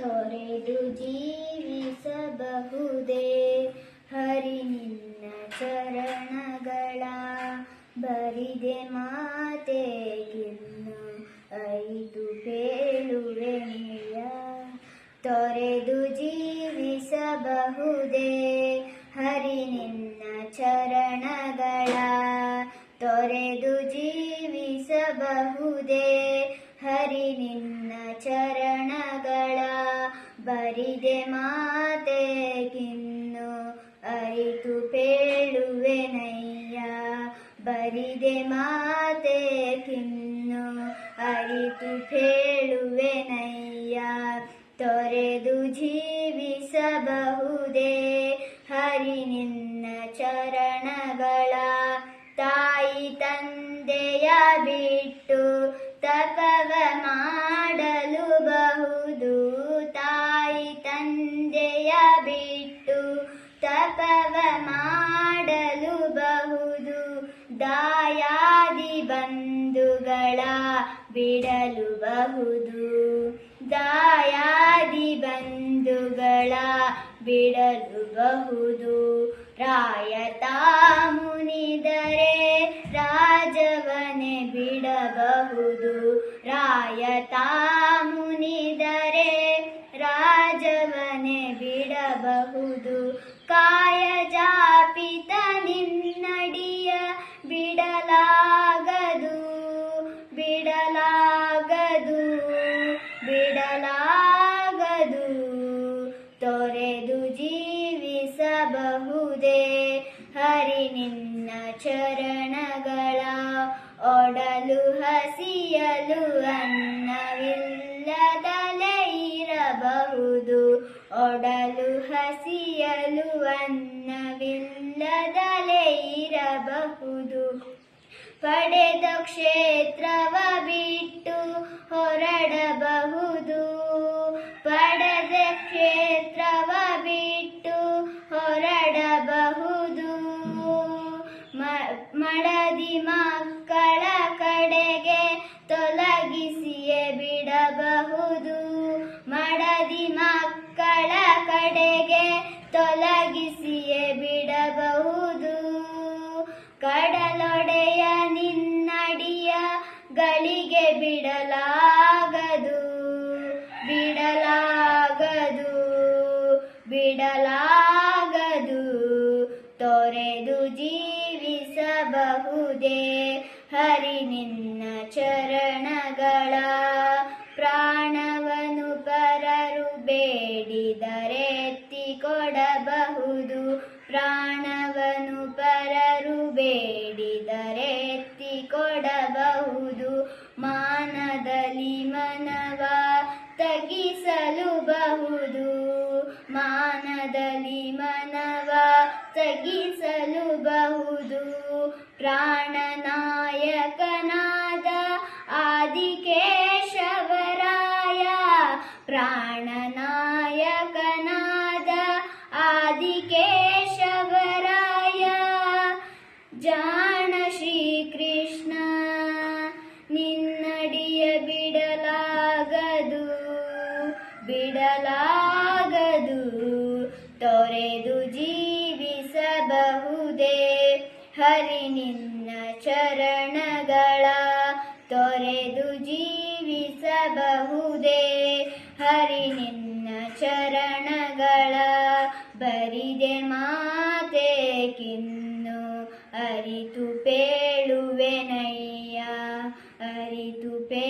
ತೊರೆದು ಜೀವಿಸಬಹುದೇ? ಹರಿ ನಿನ್ನ ಚರಣಗಳ ಬರಿದೆ ಮಾತೆಗಿನ್ನು ಐದು ಬೇಳುವೆನೆಯ ತೊರೆದು ಜೀವಿಸಬಹುದೇ? ಹರಿ ನಿನ್ನ ಚರಣಗಳ ತೊರೆದು ಜೀವಿಸಬಹುದೇ? ಹರಿ ನಿನ್ನ ಚರಣಗಳ ಬರಿದೆ ಮಾತೆಗಿನ್ನು ಅರಿತು ಪೇಳುವೆನಯ್ಯ ಬರಿದೆ ಮಾತೆಗಿನ್ನು ಅರಿತು ಪೇಳುವೆನಯ್ಯ ತೊರೆದು ಜೀವಿಸಬಹುದೇ ಬಿಡಲು ಬಹುದು ದಾಯಾದಿ ಬಂಧುಗಳ ಬಿಡಲು ಬಹುದು ರಾಯತಾ ಮುನಿದರೆ ರಾಜವನೆ ಬಿಡಬಹುದು. ರಾಯತ ಚರಣಗಳ ಒಡಲು ಹಸಿಯಲು ಅನ್ನವಿಲ್ಲದಲೇ ಇರಬಹುದು ಒಡಲು ಹಸಿಯಲು ಅನ್ನವಿಲ್ಲದಲೇ ಇರಬಹುದು ಪಡೆದ ಕ್ಷೇತ್ರವ ಬಿಟ್ಟು ಹೊರಡಬಹುದು. ತೊಲಗಿಸಿಯೇ ಬಿಡಬಹುದು. ಕಡಲೊಡೆಯ ನಿನ್ನಡಿಯ ಗಳಿಗೆ ಬಿಡಲಾಗದು ಬಿಡಲಾಗದು ಬಿಡಲಾಗದು. ತೊರೆದು ಜೀವಿಸಬಹುದೇ ಹರಿ ನಿನ್ನ ಚರಣಗಳ ಪ್ರಾಣವನು ಪರರು ಬೇಡಿದರೆ ಪ್ರಾಣವನು ಪರರು ಬೇಡಿದರೆ ಎತ್ತಿ ಕೊಡಬಹುದು. ಮಾನದಲ್ಲಿ ಮನವ ತಗಿಸಲುಬಹುದು ಮಾನದಲ್ಲಿ ಮನವ ತಗಿಸಲುಬಹುದು ಪ್ರಾಣನಾಯಕನಾದ ಆದಿಕೇಶವರಾಯ. ಪ್ರಾಣನಾಯಕನಾದ ಆದಿಕೇಶವರಾಯ ತೊರೆದು ಜೀವಿಸಬಹುದೇ? ಹರಿ ನಿನ್ನ ಚರಣಗಳ ಬರಿದೆ ಅರಿತು ಪೇಳುವೆನಯ್ಯ ಅರಿತು ಪೇಳುವೆನಯ್ಯ ಅರಿತು ಪೇ